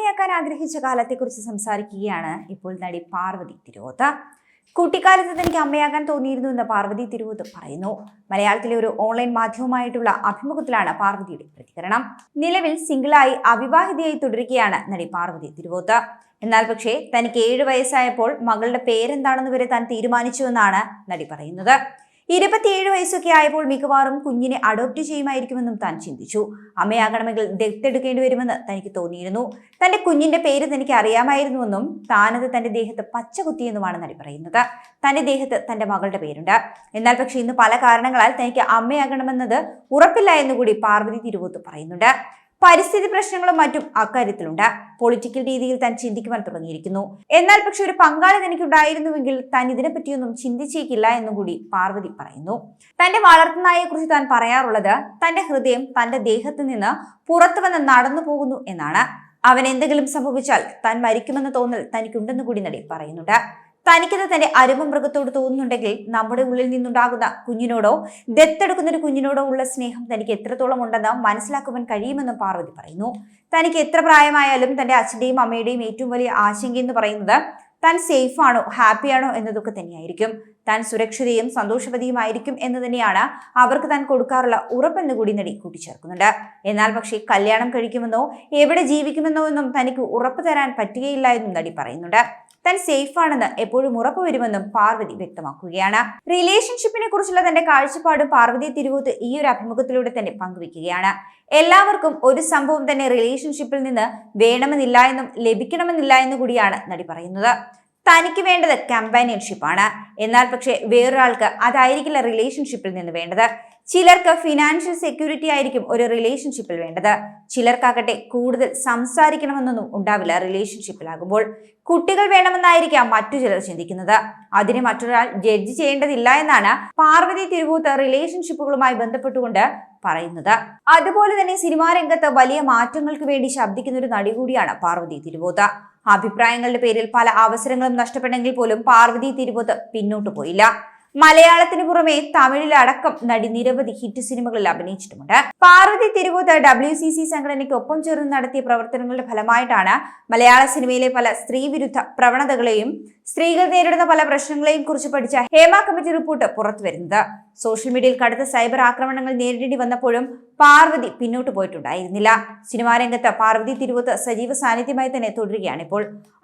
അമ്മയാക്കാൻ ആഗ്രഹിച്ച കാലത്തെക്കുറിച്ച് സംസാരിക്കുകയാണ് ഇപ്പോൾ നടി പാർവതി തിരുവോത്ത്. കുട്ടിക്കാലത്ത് തനിക്ക് അമ്മയാകാൻ തോന്നിയിരുന്നു എന്ന് പാർവതി തിരുവോത്ത് പറയുന്നു. മലയാളത്തിലെ ഒരു ഓൺലൈൻ മാധ്യമമായിട്ടുള്ള അഭിമുഖത്തിലാണ് പാർവതിയുടെ പ്രതികരണം. നിലവിൽ സിംഗിളായി അവിവാഹിതയായി തുടരുകയാണ് നടി പാർവതി തിരുവോത്ത്. എന്നാൽ പക്ഷേ തനിക്ക് ഏഴ് വയസ്സായപ്പോൾ മകളുടെ പേരെന്താണെന്ന് വരെ താൻ തീരുമാനിച്ചുവെന്നാണ് നടി പറയുന്നത്. ഇരുപത്തിയേഴ് വയസ്സൊക്കെ ആയപ്പോൾ മിക്കവാറും കുഞ്ഞിനെ അഡോപ്റ്റ് ചെയ്യുമായിരിക്കുമെന്നും താൻ ചിന്തിച്ചു. അമ്മയാകണമെങ്കിൽ ദത്തെടുക്കേണ്ടി വരുമെന്ന് തനിക്ക് തോന്നിയിരുന്നു. തന്റെ കുഞ്ഞിന്റെ പേര് തനിക്ക് അറിയാമായിരുന്നുവെന്നും താനത് തന്റെ ദേഹത്ത് പച്ച കുത്തിയെന്നുമാണ് നടി പറയുന്നത്. തന്റെ ദേഹത്ത് തന്റെ മകളുടെ പേരുണ്ട്. എന്നാൽ പക്ഷേ ഇന്ന് പല കാരണങ്ങളാൽ തനിക്ക് അമ്മയാകണമെന്നത് ഉറപ്പില്ല എന്നുകൂടി പാർവതി തിരുവോത്ത് പറയുന്നുണ്ട്. പരിസ്ഥിതി പ്രശ്നങ്ങളും മറ്റും അക്കാര്യത്തിലുണ്ട്. പൊളിറ്റിക്കൽ രീതിയിൽ താൻ ചിന്തിക്കുവാൻ തുടങ്ങിയിരിക്കുന്നു. എന്നാൽ പക്ഷെ ഒരു പങ്കാളി തനിക്കുണ്ടായിരുന്നുവെങ്കിൽ താൻ ഇതിനെപ്പറ്റിയൊന്നും ചിന്തിച്ചേക്കില്ല എന്നും കൂടി പാർവതി പറയുന്നു. തന്റെ വളർത്തുനായെ കുറിച്ച് താൻ പറയാറുള്ളത് തന്റെ ഹൃദയം തന്റെ ദേഹത്ത് നിന്ന് പുറത്തു വന്ന് നടന്നു പോകുന്നു എന്നാണ്. അവൻ എന്തെങ്കിലും സംഭവിച്ചാൽ താൻ മരിക്കുമെന്ന തോന്നൽ തനിക്കുണ്ടെന്ന് കൂടി നടി പറയുന്നുണ്ട്. തനിക്കത് തന്റെ അരുമ മൃഗത്തോട് തോന്നുന്നുണ്ടെങ്കിൽ നമ്മുടെ ഉള്ളിൽ നിന്നുണ്ടാകുന്ന കുഞ്ഞിനോടോ ദത്തെടുക്കുന്ന ഒരു കുഞ്ഞിനോടോ ഉള്ള സ്നേഹം തനിക്ക് എത്രത്തോളം ഉണ്ടെന്ന് മനസ്സിലാക്കുവാൻ കഴിയുമെന്നും പാർവതി പറയുന്നു. തനിക്ക് എത്ര പ്രായമായാലും തന്റെ അച്ഛന്റെയും അമ്മയുടെയും ഏറ്റവും വലിയ ആശങ്ക എന്ന് പറയുന്നത് താൻ സേഫാണോ ഹാപ്പിയാണോ എന്നതൊക്കെ തന്നെയായിരിക്കും. താൻ സുരക്ഷിതയും സന്തോഷവതിയുമായിരിക്കും എന്ന് തന്നെയാണ് അവർക്ക് താൻ കൊടുക്കാറുള്ള ഉറപ്പെന്ന് കൂടി നടി കൂട്ടിച്ചേർക്കുന്നുണ്ട്. എന്നാൽ പക്ഷേ കല്യാണം കഴിക്കുമെന്നോ എവിടെ ജീവിക്കുമെന്നോ എന്നും തനിക്ക് ഉറപ്പ് തരാൻ പറ്റുകയില്ല എന്നും നടി പറയുന്നുണ്ട്. താൻ സേഫ് ആണെന്ന് എപ്പോഴും ഉറപ്പുവരുമെന്നും പാർവതി വ്യക്തമാക്കുകയാണ്. റിലേഷൻഷിപ്പിനെ കുറിച്ചുള്ള തന്റെ കാഴ്ചപ്പാട് പാർവതി തിരുവൂത്ത് ഈ ഒരു അഭിമുഖത്തിലൂടെ തന്നെ പങ്കുവെക്കുകയാണ് എല്ലാവർക്കും ഒരു സംഭവം തന്നെ റിലേഷൻഷിപ്പിൽ നിന്ന് വേണമെന്നില്ല എന്നും ലഭിക്കണമെന്നില്ല എന്നും കൂടിയാണ് നടി പറയുന്നത്. തനിക്ക് വേണ്ടത് കമ്പാനിയൻഷിപ്പാണ് എന്നാൽ പക്ഷേ വേറൊരാൾക്ക് അതായിരിക്കില്ല റിലേഷൻഷിപ്പിൽ നിന്ന് വേണ്ടത്. ചിലർക്ക് ഫിനാൻഷ്യൽ സെക്യൂരിറ്റി ആയിരിക്കും ഒരു റിലേഷൻഷിപ്പിൽ വേണ്ടത്. ചിലർക്കാകട്ടെ കൂടുതൽ സംസാരിക്കണമെന്നൊന്നും ഉണ്ടാവില്ല റിലേഷൻഷിപ്പിലാകുമ്പോൾ കുട്ടികൾ വേണമെന്നായിരിക്കാം മറ്റു ചിലർ ചിന്തിക്കുന്നത്. അതിന് മറ്റൊരാൾ ജഡ്ജ് ചെയ്യേണ്ടതില്ല എന്നാണ് പാർവതി തിരുവൂത്ത് റിലേഷൻഷിപ്പുകളുമായി ബന്ധപ്പെട്ടുകൊണ്ട് പറയുന്നത്. അതുപോലെ തന്നെ സിനിമാ രംഗത്ത് വലിയ മാറ്റങ്ങൾക്ക് വേണ്ടി ശബ്ദിക്കുന്ന ഒരു നടി കൂടിയാണ് പാർവതി തിരുവോത്ത്. അഭിപ്രായങ്ങളുടെ പേരിൽ പല അവസരങ്ങളും നഷ്ടപ്പെട്ടെങ്കിൽ പോലും പാർവതി തിരുവോത്ത് പിന്നോട്ട് പോയില്ല. മലയാളത്തിന് പുറമെ തമിഴിലടക്കം നടി നിരവധി ഹിറ്റ് സിനിമകളിൽ അഭിനയിച്ചിട്ടുമുണ്ട്. Parvathy Thiruvothu W C C സംഘടനയ്ക്ക് ഒപ്പം ചേർന്ന് നടത്തിയ പ്രവർത്തനങ്ങളുടെ ഫലമായിട്ടാണ് മലയാള സിനിമയിലെ പല സ്ത്രീവിരുദ്ധ പ്രവണതകളെയും സ്ത്രീകൾ നേരിടുന്ന പല പ്രശ്നങ്ങളെയും കുറിച്ച് പഠിച്ച ഹേമ കമ്മിറ്റി റിപ്പോർട്ട് പുറത്തു വരുന്നത് സോഷ്യൽ മീഡിയയിൽ കടുത്ത സൈബർ ആക്രമണങ്ങൾ നേരിടേണ്ടി വന്നപ്പോഴും പാർവതി പിന്നോട്ട് പോയിട്ടുണ്ടായിരുന്നില്ല. സിനിമാ രംഗത്ത് പാർവതി തിരുവത്ത് സജീവ സാന്നിധ്യമായി തന്നെ തുടരുകയാണ് ഇപ്പോൾ.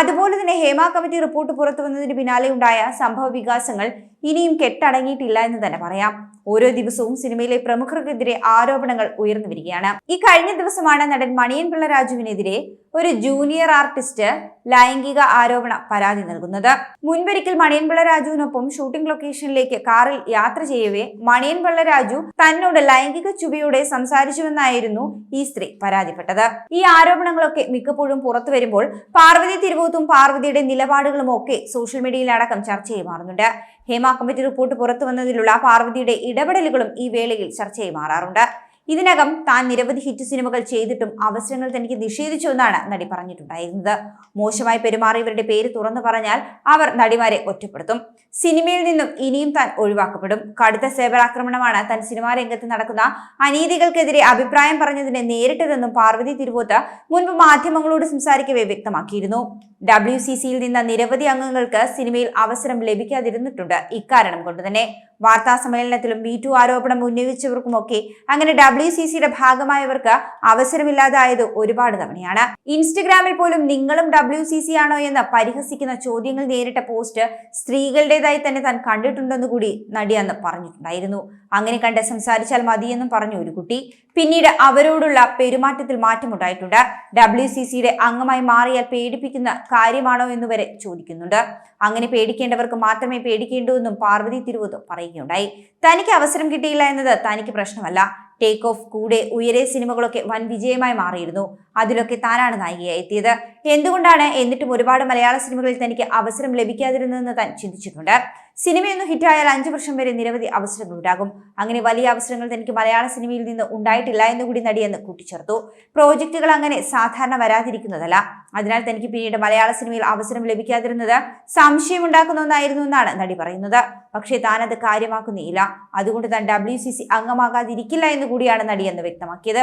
അതുപോലെ തന്നെ ഹേമ കമ്മിറ്റി റിപ്പോർട്ട് പുറത്തു വന്നതിന് പിന്നാലെ ഉണ്ടായ സംഭവ വികാസങ്ങൾ ഇനിയും കെട്ടടങ്ങിയിട്ടില്ല എന്ന് തന്നെ പറയാം. ഓരോ ദിവസവും സിനിമയിലെ പ്രമുഖർക്കെതിരെ ആരോപണങ്ങൾ ഉയർന്നു വരികയാണ്. ഈ കഴിഞ്ഞ ദിവസമാണ് നടൻ മണിയൻ പിള്ള രാജുവിനെതിരെ ഒരു ജൂനിയർ ആർട്ടിസ്റ്റ് ലൈംഗിക ആരോപണ പരാതി നൽകുന്നത്. മുൻപൊരിക്കൽ മണിയൻപിള്ള രാജുവിനൊപ്പം ഷൂട്ടിംഗ് ലൊക്കേഷനിലേക്ക് കാറിൽ യാത്ര ചെയ്യവേ മണിയൻപിള്ള രാജു തന്നോട് ലൈംഗിക ചുവയോടെ സംസാരിച്ചുവെന്നായിരുന്നു ഈ സ്ത്രീ പരാതിപ്പെട്ടത്. ഈ ആരോപണങ്ങളൊക്കെ മിക്കപ്പോഴും പുറത്തു വരുമ്പോൾ പാർവതി തിരുവോത്തും പാർവതിയുടെ നിലപാടുകളും ഒക്കെ സോഷ്യൽ മീഡിയയിൽ അടക്കം ചർച്ചയായി മാറുന്നുണ്ട് ഹേമ കമ്മിറ്റി റിപ്പോർട്ട് പുറത്തു വന്നതിലുള്ള പാർവതിയുടെ ഇടപെടലുകളും ഈ വേളയിൽ ചർച്ചയായി മാറാറുണ്ട് ഇതിനകം താൻ നിരവധി ഹിറ്റ് സിനിമകൾ ചെയ്തിട്ടും അവസരങ്ങൾ തനിക്ക് നിഷേധിച്ചു എന്നാണ് നടി പറഞ്ഞിട്ടുണ്ടായിരുന്നത്. മോശമായി പെരുമാറിയവരുടെ പേര് തുറന്നു പറഞ്ഞാൽ അവർ നടിമാരെ ഒറ്റപ്പെടുത്തും. സിനിമയിൽ നിന്നും ഇനിയും താൻ ഒഴിവാക്കപ്പെടും. കടുത്ത സേബരാക്രമണമാണ് താൻ സിനിമാ രംഗത്ത് നടക്കുന്ന അനീതികൾക്കെതിരെ അഭിപ്രായം പറഞ്ഞതിനെ നേരിട്ടതെന്നും പാർവതി തിരുവോത്ത് മുൻപ് മാധ്യമങ്ങളോട് സംസാരിക്കവേ വ്യക്തമാക്കിയിരുന്നു. ഡബ്ല്യു സി സിയിൽ നിന്ന് നിരവധി അംഗങ്ങൾക്ക് സിനിമയിൽ അവസരം ലഭിക്കാതിരുന്നിട്ടുണ്ട്. ഇക്കാരണം കൊണ്ട് തന്നെ വാർത്താ സമ്മേളനത്തിലും ബി ടു ആരോപണം ഉന്നയിച്ചവർക്കുമൊക്കെ അങ്ങനെ ഡബ്ല്യു സി സിയുടെ ഭാഗമായവർക്ക് അവസരമില്ലാതായത് ഒരുപാട് തവണയാണ്. ഇൻസ്റ്റഗ്രാമിൽ പോലും നിങ്ങളും ഡബ്ല്യു സി സി ആണോ എന്ന് പരിഹസിക്കുന്ന ചോദ്യങ്ങൾ നേരിട്ട പോസ്റ്റ് സ്ത്രീകളുടേതായി തന്നെ താൻ കണ്ടിട്ടുണ്ടെന്ന് കൂടി നടി അന്ന് പറഞ്ഞിട്ടുണ്ടായിരുന്നു. അങ്ങനെ കണ്ട് സംസാരിച്ചാൽ മതിയെന്നും പറഞ്ഞു ഒരു കുട്ടി പിന്നീട് അവരോടുള്ള പെരുമാറ്റത്തിൽ മാറ്റമുണ്ടായിട്ടുണ്ട്. ഡബ്ല്യു സി സിയുടെ അംഗമായി മാറിയാൽ പേടിപ്പിക്കുന്ന കാര്യമാണോ എന്ന് വരെ ചോദിക്കുന്നുണ്ട്. അങ്ങനെ പേടിക്കേണ്ടവർക്ക് മാത്രമേ പേടിക്കേണ്ടൂ എന്നും പാർവതി തിരുവോത്ത് പറയുകയുണ്ടായി തനിക്ക് അവസരം കിട്ടിയില്ല എന്നത് തനിക്ക് പ്രശ്നമല്ല. ടേക്ക് ഓഫ് കൂടെ ഉയരെ സിനിമകളൊക്കെ വൻ വിജയമായി മാറിയിരുന്നു. അതിലൊക്കെ താനാണ് നായികയായി എത്തിയത്. എന്തുകൊണ്ടാണ് എന്നിട്ടും ഒരുപാട് മലയാള സിനിമകളിൽ തനിക്ക് അവസരം ലഭിക്കാതിരുന്നതെന്ന് താൻ ചിന്തിച്ചിട്ടുണ്ട്. സിനിമയൊന്നും ഹിറ്റായാൽ അഞ്ചു വർഷം വരെ നിരവധി അവസരങ്ങൾ ഉണ്ടാകും. അങ്ങനെ വലിയ അവസരങ്ങൾ തനിക്ക് മലയാള സിനിമയിൽ നിന്ന് ഉണ്ടായിട്ടില്ല എന്ന് കൂടി നടിയെന്ന് കൂട്ടിച്ചേർത്തു. പ്രോജക്റ്റുകൾ അങ്ങനെ സാധാരണ വരാതിരിക്കുന്നതല്ല. അതിനാൽ തനിക്ക് പിന്നീട് മലയാള സിനിമയിൽ അവസരം ലഭിക്കാതിരുന്നത് സംശയമുണ്ടാക്കുന്ന ഒന്നായിരുന്നു എന്നാണ് നടി പറയുന്നത്. പക്ഷേ താൻ അത് കാര്യമാക്കുന്നില്ല. അതുകൊണ്ട് താൻ ഡബ്ല്യു സി സി അംഗമാകാതിരിക്കില്ല എന്ന് കൂടിയാണ് നടിയെന്ന് വ്യക്തമാക്കിയത്.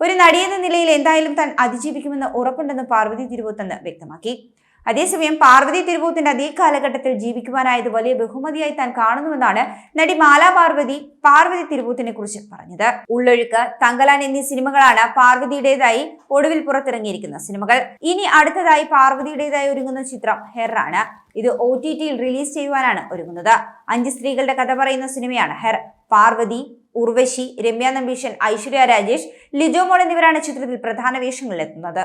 ഒരു നടിയെന്ന നിലയിൽ എന്തായാലും താൻ അതിജീവിക്കുമെന്ന് ഉറപ്പുണ്ടെന്ന് പാർവതി തിരുവോത്തന്ന് വ്യക്തമാക്കി. അതേസമയം പാർവതി തിരുവൂത്തിന്റെ അതേ കാലഘട്ടത്തിൽ ജീവിക്കുവാനായത് വലിയ ബഹുമതിയായി താൻ കാണുന്നുവെന്നാണ് നടി മാലാ പാർവതി പാർവതി തിരുവൂത്തിനെ കുറിച്ച് പറഞ്ഞത്. ഉള്ളൊഴുക്ക് തങ്കലാൻ എന്നീ സിനിമകളാണ് പാർവതിയുടേതായി ഒടുവിൽ പുറത്തിറങ്ങിയിരിക്കുന്ന സിനിമകൾ. ഇനി അടുത്തതായി പാർവതിയുടേതായി ഒരുങ്ങുന്ന ചിത്രം ഹെറാണ് ഇത് ഒ ടി ടിയിൽ റിലീസ് ചെയ്യുവാനാണ് ഒരുങ്ങുന്നത്. അഞ്ച് സ്ത്രീകളുടെ കഥ പറയുന്ന സിനിമയാണ് ഹെർ. പാർവതി ഉർവശി രമ്യ നമ്പീഷൻ ഐശ്വര്യ രാജേഷ് ലിജോ മോൾ എന്നിവരാണ് ചിത്രത്തിൽ പ്രധാന വേഷങ്ങളിലെത്തുന്നത്.